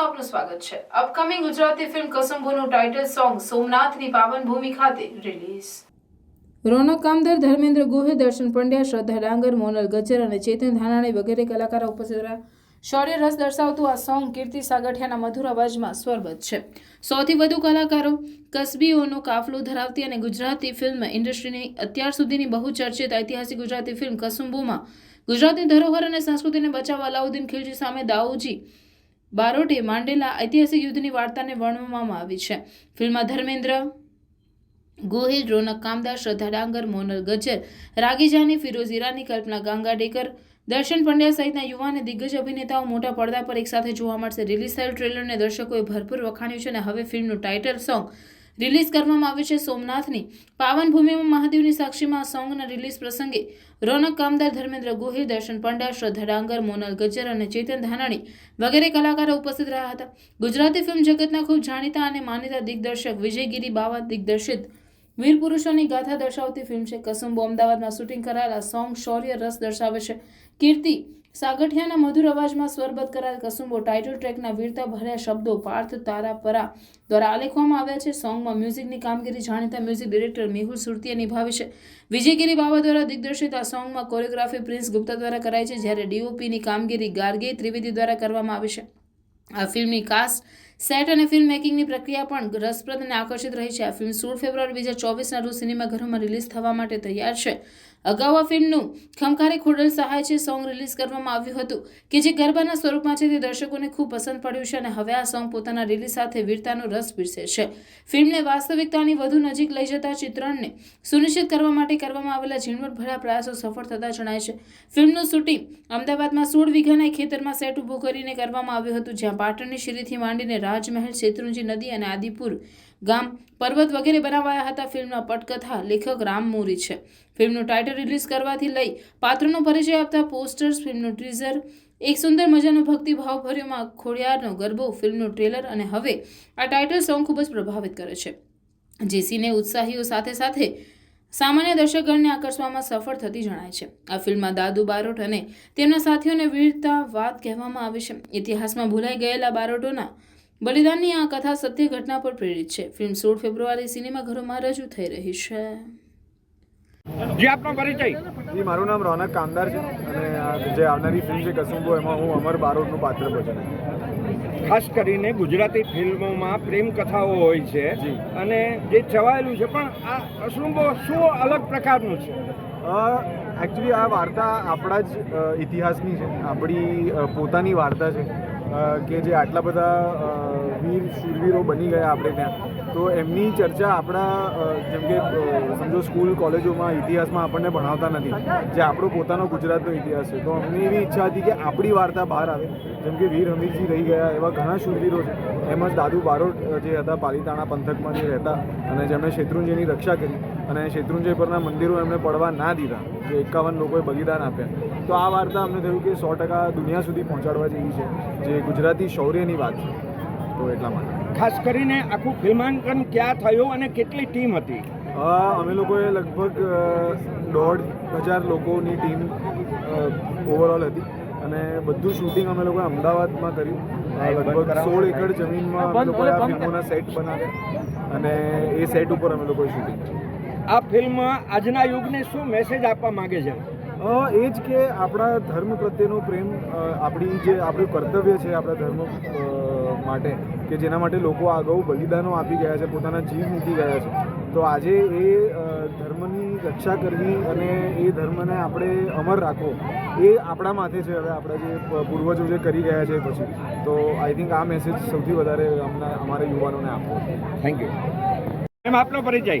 ન્યૂઝમાં આપનું સ્વાગત છે. અપકમિંગ ગુજરાતી ફિલ્મ કસંબોનું ટાઇટલ સોંગ સોમનાથની પાવન ભૂમિ ખાતે રિલીઝ રોનક કામદાર ધર્મેન્દ્ર ગુહે દર્શન પંડ્યા, શ્રદ્ધા ડાંગર, મોનલ ગજર અને ચેતન ધાનાણી વગેરે કલાકારો ઉપસ્થિત રહ્યા. શૌર્ય રસ દર્શાવતું આ સોંગ કીર્તિ સાગઠિયાના મધુર અવાજમાં સ્વરબદ્ધ છે. સૌથી વધુ કલાકારો કસબીઓનો કાફલો ધરાવતી અને ગુજરાતી ફિલ્મ ઇન્ડસ્ટ્રીની અત્યાર સુધીની બહુ ચર્ચિત ઐતિહાસિક ગુજરાતી ફિલ્મ કસુંબોમાં ગુજરાતની ધરોહર અને સંસ્કૃતિને બચાવવા અલાઉદ્દીન ખિલજી સામે દાઉજી બારોટે માંડેલા ઐતિહાસિક યુદ્ધની વાર્તાને વર્ણવવામાં આવી છે. ફિલ્મમાં ધર્મેન્દ્ર, ગોહિલ, રોનક કામદાર, શ્રદ્ધા ડાંગર, મોનલ ગજ્જર, રાગીજાની, ફિરોઝ ઈરાની, કલ્પના ગાંગાડેકર, દર્શન પંડ્યા સહિતના યુવા અને દિગ્ગજ અભિનેતાઓ મોટા પડદા પર એકસાથે જોવા મળશે. રિલીઝ થયેલ ટ્રેલરને દર્શકોએ ભરપૂર વખાણ્યું છે અને હવે ફિલ્મનું ટાઇટલ સોંગ રિલીઝ કરવામાં આવ્યું છે સોમનાથની. પાવન ભૂમિમાં મહાદેવની સાક્ષીમાં સોંગના રિલીઝ પ્રસંગે રોનક કામદાર ધર્મેન્દ્ર ગોહિલ, દર્શન પંડ્યા, શ્રદ્ધા ડાંગર, મોનલ ગજ્જર અને ચેતન ધાનાણી વગેરે કલાકારો ઉપસ્થિત રહ્યા હતા. ગુજરાતી ફિલ્મ જગતના ખૂબ જાણીતા અને માનીતા દિગ્દર્શક વિજયગીરી બાવા દિગ્દર્શિત વીર પુરુષોની ગાથા દર્શાવતી ફિલ્મ છે. કસુંબો અમદાવાદમાં શૂટિંગ કરાયેલા સોંગ શૌર્ય રસ દર્શાવે છે. કીર્તિ સાગઠિયાના મધુર અવાજમાં સ્વરબદ્ધ કરાયેલ કસુંબો ટાઇટલ ટ્રેકના વીરતા ભર્યા શબ્દો, પાર્થ તારા પરા દ્વારા આલેખવામાં આવ્યા છે. સોંગમાં મ્યુઝિકની કામગીરી જાણીતા મ્યુઝિક ડિરેક્ટર મેહુલ સુરતીએ નિભાવી છે. વિજયગીરી બાબા દ્વારા દિગ્દર્શિત આ સોંગમાં કોરિયોગ્રાફી પ્રિન્સ ગુપ્તા દ્વારા કરાઈ છે, જ્યારે ડીઓપીની કામગીરી ગાર્ગે ત્રિવેદી દ્વારા કરવામાં આવી છે. આ ફિલ્મની કાસ્ટ સેટ અને ફિલ્મ મેકિંગની પ્રક્રિયા પણ રસપ્રદ અને આકર્ષિત રહી છે. આ ફિલ્મ સોળ ફેબ્રુઆરી બે હજાર ચોવીસના રોજ સિનેમાઘરોમાં રિલીઝ થવા માટે તૈયાર છે. અગાઉ આ ફિલ્મનું ખમખારે ખોડલ સહાય છે સોંગ રિલીઝ કરવામાં આવ્યું હતું કે જે ગરબાના સ્વરૂપમાં છે તે દર્શકોને ખૂબ પસંદ પડ્યું છે અને હવે આ સોંગ પોતાના રિલીઝ સાથે વીરતાનો રસ પીરસે છે. ફિલ્મને વાસ્તવિકતાની વધુ નજીક લઈ જતા ચિત્રણને સુનિશ્ચિત કરવા માટે કરવામાં આવેલા ઝીણવટભર્યા પ્રયાસો સફળ થતા જણાય છે. ફિલ્મનું શૂટિંગ અમદાવાદમાં સોળ વીઘાના ખેતરમાં સેટ ઊભો કરીને કરવામાં આવ્યું હતું, જ્યાં પાટણની શીરીથી માંડીને રાજમહેલ, શેત્રુંજી નદી અને આદિપુર ગામ પર્વત વગેરે બનાવાયા હતા ફિલ્મના પટકથા, લેખક રામ મોરી છે. ફિલ્મનું ટાઇટલ રિલીઝ કરવાથી લઈ પાત્રનો પરિચય આપતા પોસ્ટર્સ ફિલ્મનું ટીઝર એક સુંદર મજાનો ભક્તિભાવ ભર્યોમાં ખોડિયારનો ગરબો, ફિલ્મનું ટ્રેલર અને હવે આ ટાઇટલ સોંગ ખૂબ જ પ્રભાવિત કરે છે. જે સિને ઉત્સાહીઓ સાથે સાથે સામાન્ય દર્શકગણને આકર્ષવામાં સફળ થતી જણાય છે. આ ફિલ્મમાં દાદુ બારોટ અને તેમના સાથીઓને વીરતા વાત કહેવામાં આવી છે. ઇતિહાસમાં ભૂલાઈ ગયેલા બારોટોના બલિદાનની આ કથા સત્ય ઘટના પર પ્રેરિત છે. ફિલ્મ સોળ ફેબ્રુઆરી સિનેમાઘરોમાં રજૂ થઈ રહી છે. જે આપનો પરિચય. જી મારું નામ રોનક કામદાર છે અને જે આવનારી ફિલ્મ છે કસુંબો એમાં હું અમર બારોટનું પાત્ર ભજવું. ખાસ કરીને ગુજરાતી ફિલ્મોમાં પ્રેમ કથાઓ હોય છે અને જે છવાયેલું છે પણ આ કસુંબો શું અલગ પ્રકારનું છે? એકચ્યુઅલી આ વાર્તા આપણા જ ઇતિહાસની છે. આપણી પોતાની વાર્તા છે કે જે આટલા બધા વીર શૂરવીરો બની ગયા આપણે ત્યાં. તો એમની ચર્ચા આપણા જેમ કે સમજો સ્કૂલ કોલેજોમાં, ઇતિહાસમાં આપણને ભણાવતા નથી. જે આપણો પોતાનો ગુજરાતનો ઇતિહાસ છે. તો અમને એવી ઈચ્છા હતી કે આપણી વાર્તા બહાર આવે. જેમ કે વીર હમીરજી રહી ગયા, એવા ઘણા શૂરવીરો છે. એમ જ દાદુ બારોટ જે હતા, પાલીતાણા પંથકમાં જે રહેતા અને જેમણે શેત્રુંજયની રક્ષા કરી અને શેત્રુંજય પરના મંદિરો એમણે પડવા ના દીધા. જે એકાવન લોકોએ બલિદાન આપ્યા. તો આ વાર્તા અમને થયું કે સો ટકા દુનિયા સુધી પહોંચાડવા જેવી છે. જે ગુજરાતી શૌર્યની વાત છે. તો એટલા માટે. ખાસ કરીને આખું ફિલ્માંકન ક્યાં થયું અને કેટલી ટીમ હતી? અમે લોકોએ લગભગ દોઢ હજાર લોકોની ટીમ ઓવરઓલ હતી. અને બધું શૂટિંગ અમે લોકોએ અમદાવાદમાં કર્યું. લગભગ સોળ એકર જમીનમાં અમે લોકોએ આ ફિલ્મોના સેટ બનાવ્યા. અને એ સેટ ઉપર અમે લોકોએ શૂટિંગ આ ફિલ્મ આજના યુગને શું મેસેજ આપવા માગે છે? એ જ કે આપણા ધર્મ પ્રત્યેનો પ્રેમ આપણી જે આપણું કર્તવ્ય છે આપણા ધર્મ માટે, કે જેના માટે લોકો અગાઉ બલિદાનો આપી ગયા છે, પોતાના જીવ મૂકી ગયા છે. તો આજે એ ધર્મની રક્ષા કરવી અને એ ધર્મને આપણે અમર રાખવો, એ આપણા માથે છે હવે આપણા જે પૂર્વજો જે કરી ગયા છે પછી. તો આઈ થિંક આ મેસેજ સૌથી વધારે અમને, અમારા યુવાનોને આપવો. થેન્ક યુ એમ આપનો પરિચય.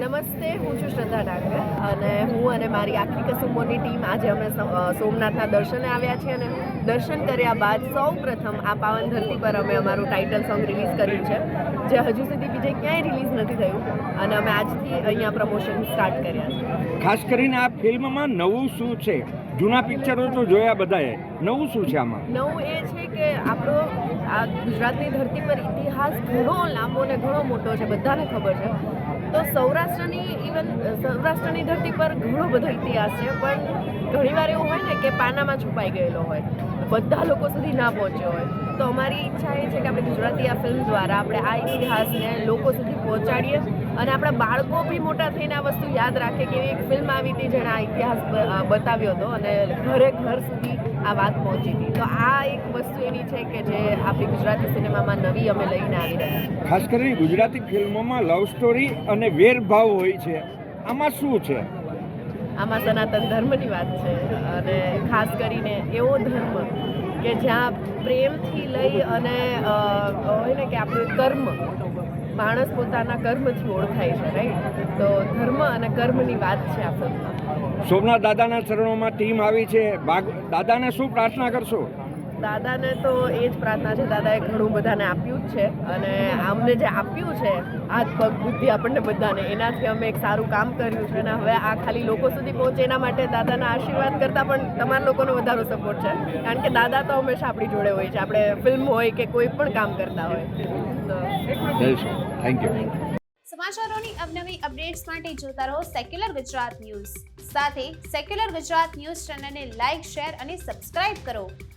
નમસ્તે હું છું શ્રદ્ધા ડાંગર અને હું અને મારી આખી કસુમોની ટીમ આજે અમે સોમનાથના દર્શને આવ્યા છીએ અને દર્શન કર્યા બાદ સૌ પ્રથમ આ પાવન ધરતી પર અમે અમારું ટાઇટલ સોંગ રિલીઝ કર્યું છે જે હજુ સુધી બીજે ક્યાંય રિલીઝ નથી થયું અને અમે આજથી અહીંયા પ્રમોશન સ્ટાર્ટ કર્યા છે. ખાસ કરીને આ ફિલ્મમાં નવું શું છે? જૂના પિક્ચરો તો જોયા બધાએ. નવું શું છે આમાં? નવું એ છે કે આપણો આ ગુજરાતની ધરતી પર ઇતિહાસ ઘણો લાંબો ને ઘણો મોટો છે બધાને ખબર છે. તો સૌરાષ્ટ્રની ઇવન સૌરાષ્ટ્રની ધરતી પર ઘણો બધો ઇતિહાસ છે, પણ ઘણીવાર એવું હોય ને કે પાનામાં છુપાઈ ગયેલો હોય. બધા લોકો સુધી ના પહોંચ્યો હોય. તો અમારી ઈચ્છા એ છે કે આપણે ગુજરાતી આ ફિલ્મ દ્વારા આપણે આ ઇતિહાસને લોકો સુધી પહોંચાડીએ અને આપણા બાળકો બી મોટા થઈને આ વસ્તુ યાદ રાખે કે એક ફિલ્મ આવી હતી જેણે આ ઇતિહાસ બતાવ્યો હતો અને ઘરે ઘર સુધી આ વાત પહોંચી હતી. તો આ એક વસ્તુ એવી છે કે જે આપણી ગુજરાતી સિનેમામાં નવી અમે લઈને આવી રહ્યા છીએ. ખાસ કરીને ગુજરાતી ફિલ્મોમાં લવ સ્ટોરી અને વેરભાવ હોય છે. આમાં શું છે? આમાં સનાતન ધર્મની વાત છે અને ખાસ કરીને એવો ધર્મ કે જ્યાં પ્રેમથી લઈ અને હોય ને કે આપણું કર્મ, માણસ પોતાના કર્મથી ઓળખાય છે રાઈટ તો ધર્મ અને કર્મની વાત છે આ ફિલ્મમાં. સોમનાથ દાદાના ચરણોમાં ટીમ આવી છે. દાદાને શું પ્રાર્થના કરશો? દાદાને તો એ જ પ્રાર્થના છે દાદાએ ઘણું બધાને આપ્યું જ છે અને અમને જે આપ્યું છે હાથ પગ બુદ્ધિ આપણને બધાને એનાથી અમે એક સારું કામ કર્યું છે અને હવે આ ખાલી લોકો સુધી પહોંચે એના માટે દાદાના આશીર્વાદ કરતાં પણ તમારા લોકોનો વધારો સપોર્ટ છે. કારણ કે દાદા તો હંમેશા આપણી જોડે હોય છે આપણે ફિલ્મ હોય કે કોઈ પણ કામ કરતા હોય. થેન્ક યુ સમાચારોની અવનવી અપડેટ્સ માટે જોતા રહો સેક્યુલર ગુજરાત ન્યૂઝ સાથે સેક્યુલર ગુજરાત ન્યૂઝ ચેનલને લાઇક શેર અને સબસ્ક્રાઇબ કરો.